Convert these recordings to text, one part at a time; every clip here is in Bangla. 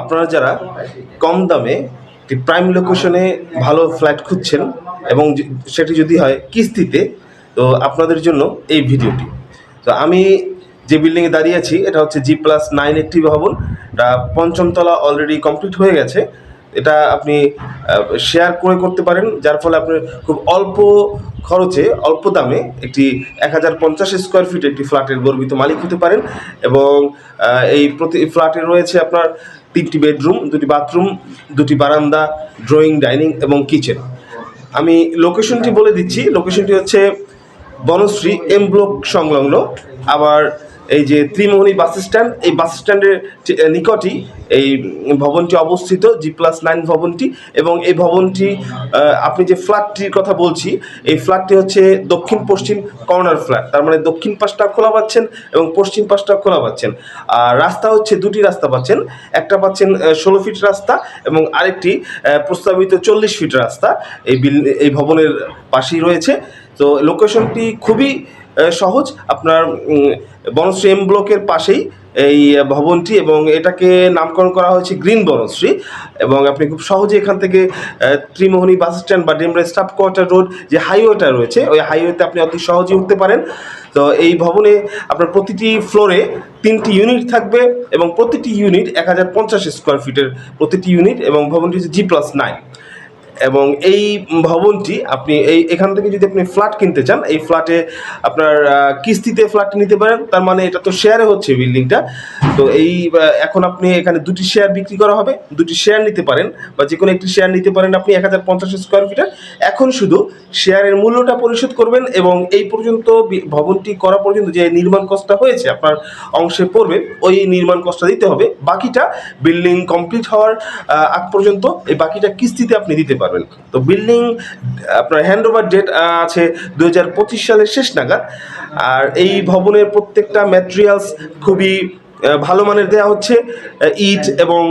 আপনারা যারা কম দামে প্রাইম লোকেশনে ভালো ফ্ল্যাট খুঁজছেন এবং সেটি যদি হয় কিস্তিতে, তো আপনাদের জন্য এই ভিডিওটি। তো আমি যে বিল্ডিংয়ে দাঁড়িয়ে আছি, এটা হচ্ছে জি প্লাস নাইন একটি ভবন। এটা পঞ্চমতলা অলরেডি কমপ্লিট হয়ে গেছে। এটা আপনি শেয়ার করে করতে পারেন, যার ফলে আপনি খুব অল্প খরচে, অল্প দামে একটি এক হাজার পঞ্চাশ স্কোয়ার ফিট একটি ফ্ল্যাটের গর্বিত মালিক হতে পারেন এবং এই প্রতি ফ্ল্যাটে রয়েছে আপনার তিনটি বেডরুম দুটি বাথরুম দুটি বারান্দা ড্রয়িং ডাইনিং এবং কিচেন আমি লোকেশনটি বলে দিচ্ছি লোকেশনটি হচ্ছে বনশ্রী এম ব্লক সংলগ্ন, আবার এই যে ত্রিমোহনী বাস স্ট্যান্ড, এই বাস স্ট্যান্ডের নিকটই এই ভবনটি অবস্থিত, জি প্লাস নাইন ভবনটি। এবং এই ভবনটি আপনি যে ফ্ল্যাটটির কথা বলছি, এই ফ্ল্যাটটি হচ্ছে দক্ষিণ পশ্চিম কর্নার ফ্ল্যাট। তার মানে দক্ষিণ পাশটা খোলা পাচ্ছেন এবং পশ্চিম পাশটা খোলা পাচ্ছেন। আর রাস্তা হচ্ছে দুটি রাস্তা পাচ্ছেন, একটা পাচ্ছেন ষোলো ফিট রাস্তা এবং আরেকটি প্রস্তাবিত চল্লিশ ফিট রাস্তা। এই বিল, এই ভবনের পাশেই রয়েছে। তো লোকেশনটি খুবই সহজ। আপনার বনশ্রী এম ব্লকের পাশেই এই ভবনটি এবং এটাকে নামকরণ করা হয়েছে গ্রিন বনশ্রী এবং আপনি খুব সহজে এখান থেকে ত্রিমোহনী বাস স্ট্যান্ড বা ডেমরা স্টাফ কোয়ার্টার রোড যে হাইওয়েটা রয়েছে, ওই হাইওয়েতে আপনি অতি সহজে উঠতে পারেন। তো এই ভবনে আপনার প্রতিটি ফ্লোরে তিনটি ইউনিট থাকবে এবং প্রতিটি ইউনিট এক হাজার পঞ্চাশ স্কোয়ার ফিটের প্রতিটি ইউনিট এবং ভবনটি হচ্ছে জি প্লাস নাইন। এবং এই ভবনটি আপনি এই, এখান থেকে যদি আপনি ফ্ল্যাট কিনতে চান, এই ফ্ল্যাটে আপনার কিস্তিতে ফ্ল্যাট নিতে পারেন। তার মানে এটা তো শেয়ারে হচ্ছে বিল্ডিংটা। তো এই এখন আপনি এখানে দুটি শেয়ার বিক্রি করা হবে। দুটি শেয়ার নিতে পারেন বা যে কোনো একটি শেয়ার নিতে পারেন আপনি এক হাজার পঞ্চাশ স্কোয়ার ফিটের এখন শুধু শেয়ারের মূল্যটা পরিশোধ করবেন এবং এই পর্যন্ত ভবনটি করা পর্যন্ত যে নির্মাণ কষ্টটা হয়েছে, আপনার অংশে পড়বে, ওই নির্মাণ কষ্টটা দিতে হবে। বাকিটা বিল্ডিং কমপ্লিট হওয়ার আগ পর্যন্ত, এই বাকিটা কিস্তিতে আপনি দিতে পারবেন। তো বিল্ডিং, আপনার হ্যান্ড ওভার ডেট আছে দু হাজার পঁচিশ সালের শেষ নাগাদ। আর এই ভবনের প্রত্যেকটা ম্যাটেরিয়ালস খুবই ভালো মানের দেওয়া হচ্ছে। ইট এবং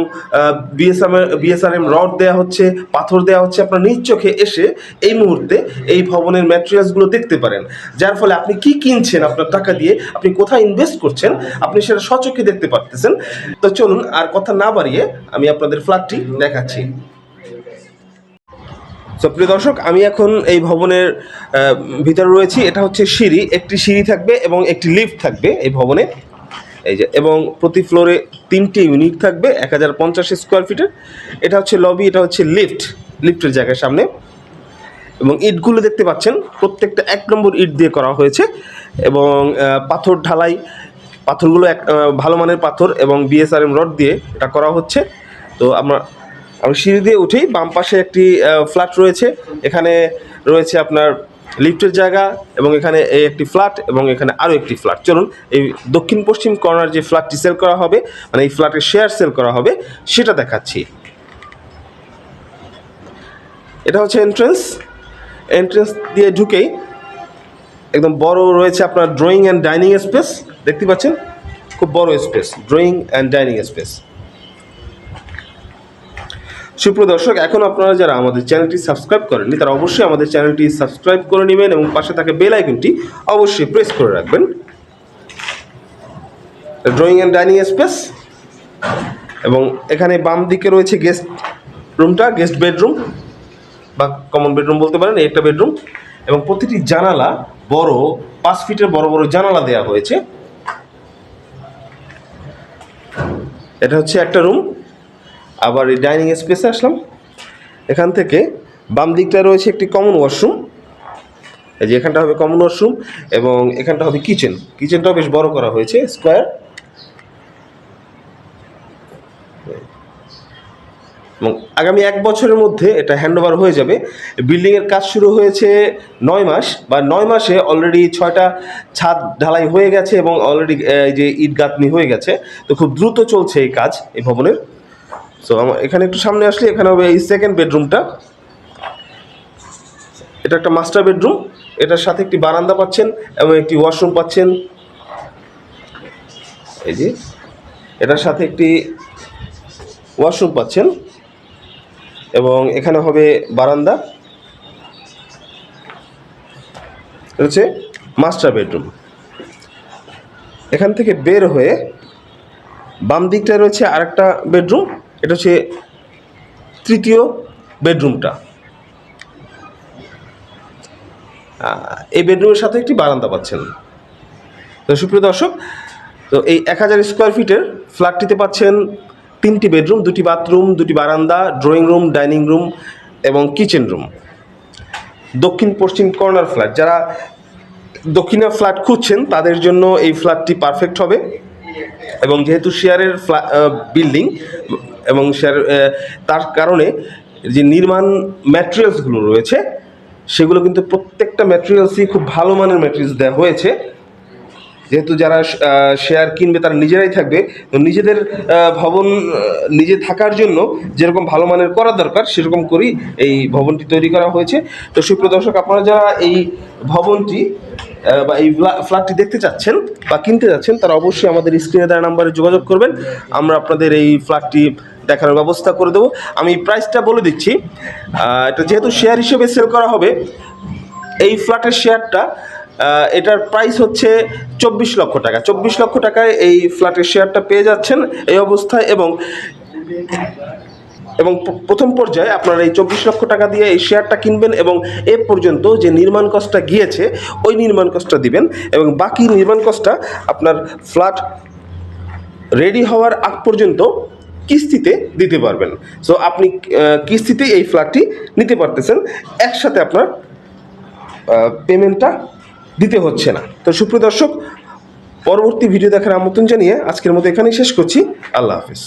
বিএসএম বিএসআরএম রড দেওয়া হচ্ছে, পাথর দেওয়া হচ্ছে। আপনার নিজ চোখে এসে এই মুহূর্তে এই ভবনের ম্যাটেরিয়ালসগুলো দেখতে পারেন। যার ফলে আপনি কি কিনছেন আপনার টাকা দিয়ে, আপনি কোথায় ইনভেস্ট করছেন, আপনি সেটা সচক্ষে দেখতে পারতেছেন। তো চলুন আর কথা না বাড়িয়ে আমি আপনাদের ফ্ল্যাটটি দেখাচ্ছি। তো প্রিয় দর্শক, আমি এখন এই ভবনের ভিতরে রয়েছি। এটা হচ্ছে সিঁড়ি। একটি সিঁড়ি থাকবে এবং একটি লিফট থাকবে এই ভবনে। এই যে, এবং প্রতি ফ্লোরে তিনটি ইউনিট থাকবে, এক হাজার পঞ্চাশ স্কোয়ার ফিটের। এটা হচ্ছে লবি, এটা হচ্ছে লিফট, লিফটের জায়গার সামনে। এবং ইটগুলো দেখতে পাচ্ছেন, প্রত্যেকটা এক নম্বর ইট দিয়ে করা হয়েছে। এবং পাথর ঢালাই, পাথরগুলো এক ভালো মানের পাথর এবং বিএসআরএম রড দিয়ে এটা করা হচ্ছে। তো আমরা আমি সিঁড়ি দিয়ে উঠেই বাম পাশে একটি ফ্ল্যাট রয়েছে। এখানে রয়েছে আপনার লিফটের জায়গা এবং এখানে এই একটি ফ্ল্যাট এবং এখানে আরও একটি ফ্ল্যাট চলুন, এই দক্ষিণ পশ্চিম কর্নার যে ফ্ল্যাটটি সেল করা হবে মানে এই ফ্ল্যাটের শেয়ার সেল করা হবে, সেটা দেখাচ্ছি। এটা হচ্ছে এন্ট্রেন্স এন্ট্রেন্স দিয়ে ঢুকেই একদম বড় রয়েছে আপনার ড্রয়িং অ্যান্ড ডাইনিং স্পেস দেখতে পাচ্ছেন? খুব বড় space drawing and dining space সুপ্রদর্শক এখন আপনারা যারা আমাদের চ্যানেলটি সাবস্ক্রাইব করেননি, তারা অবশ্যই আমাদের চ্যানেলটি সাবস্ক্রাইব করে নেবেন এবং পাশে থাকা বেল আইকনটি অবশ্যই প্রেস করে রাখবেন। ড্রয়িং অ্যান্ড ডাইনিং স্পেস এবং এখানে বাম দিকে রয়েছে গেস্ট রুমটা গেস্ট বেডরুম বা কমন বেডরুম বলতে পারেন একটা বেডরুম এবং প্রতিটি জানালা বড়, পাঁচ ফিটের বড় বড় জানালা দেওয়া হয়েছে। এটা হচ্ছে একটা রুম আবার এই ডাইনিং স্পেসে আসলাম। এখান থেকে বাম দিকটা রয়েছে একটি কমন ওয়াশরুম এই যে এখানটা হবে কমন ওয়াশরুম এবং এখানটা হবে কিচেন কিচেনটাও বেশ বড় করা হয়েছে স্কোয়ার এবং আগামী এক বছরের মধ্যে এটা হ্যান্ডওভার হয়ে যাবে। বিল্ডিংয়ের কাজ শুরু হয়েছে নয় মাস বা নয় মাসে অলরেডি ছয়টা ছাদ ঢালাই হয়ে গেছে এবং অলরেডি যে ইট গাঁথনি হয়ে গেছে। তো খুব দ্রুত চলছে এই কাজ এই ভবনের। সো আমার এখানে একটু সামনে আসলে এখানে হবে এই সেকেন্ড বেডরুমটা এটা একটা মাস্টার বেডরুম এটার সাথে একটি বারান্দা পাচ্ছেন এবং একটি ওয়াশরুম পাচ্ছেন। এই যে, এটার সাথে একটি ওয়াশরুম পাচ্ছেন। এবং এখানে হবে বারান্দা। হচ্ছে মাস্টার বেডরুম এখান থেকে বের হয়ে বাম দিকটায় রয়েছে আরেকটা বেডরুম এটা হচ্ছে তৃতীয় বেডরুমটা। এই বেডরুমের সাথে একটি বারান্দা পাচ্ছেন। তো সুপ্রিয় দর্শক, তো এই এক হাজার স্কোয়ার ফিটের ফ্ল্যাটটিতে পাচ্ছেন তিনটি বেডরুম, দুটি বাথরুম, দুটি বারান্দা ড্রয়িং রুম ডাইনিং রুম এবং কিচেন রুম দক্ষিণ পশ্চিম কর্নার ফ্ল্যাট যারা দক্ষিণা ফ্ল্যাট খুঁজছেন, তাদের জন্য এই ফ্ল্যাটটি পারফেক্ট হবে। এবং যেহেতু শেয়ারের বিল্ডিং এবং শেয়ার তার কারণে যে নির্মাণ ম্যাটেরিয়ালসগুলো রয়েছে, সেগুলো কিন্তু প্রত্যেকটা ম্যাটেরিয়ালসই খুব ভালো মানের ম্যাটেরিয়ালস দেওয়া হয়েছে। যেহেতু যারা শেয়ার কিনবে তারা নিজেরাই থাকবে, তো নিজেদের ভবন নিজে থাকার জন্য যেরকম ভালো মানের করা দরকার, সেরকম করেই এই ভবনটি তৈরি করা হয়েছে। তো সুপ্রিয় দর্শক, আপনারা যারা এই ভবনটি বা এই ফ্ল্যাটটি দেখতে চাচ্ছেন বা কিনতে যাচ্ছেন, তারা অবশ্যই আমাদের স্ক্রিনে দেওয়া নাম্বারে যোগাযোগ করবেন। আমরা আপনাদের এই ফ্ল্যাটটি দেখানোর ব্যবস্থা করে দেবো। আমি প্রাইসটা বলে দিচ্ছি। এটা যেহেতু শেয়ার হিসেবে সেল করা হবে, এই ফ্ল্যাটের শেয়ারটা এটার প্রাইস হচ্ছে চব্বিশ লক্ষ টাকা। চব্বিশ লক্ষ টাকায় এই ফ্ল্যাটের শেয়ারটা পেয়ে যাচ্ছেন এই অবস্থায় এবং এবং প্রথম পর্যায়ে আপনারা এই চব্বিশ লক্ষ টাকা দিয়ে এই শেয়ারটা কিনবেন এবং এ পর্যন্ত যে নির্মাণ কষ্টটা গিয়েছে, ওই নির্মাণ কষ্টটা দিবেন এবং বাকি নির্মাণ কষ্টটা আপনার ফ্ল্যাট রেডি হওয়ার আগ পর্যন্ত কিস্তিতে দিতে পারবেন। সো আপনি কিস্তিতে এই ফ্ল্যাটটি নিতে পারতেছেন। একসাথে আপনার পেমেন্টটা দিতে হচ্ছে না। তো সুপ্রিয় দর্শক, পরবর্তী ভিডিও দেখার আমন্ত্রণ জানিয়ে আজকের মতো এখানেই শেষ করছি। আল্লাহ হাফিজ।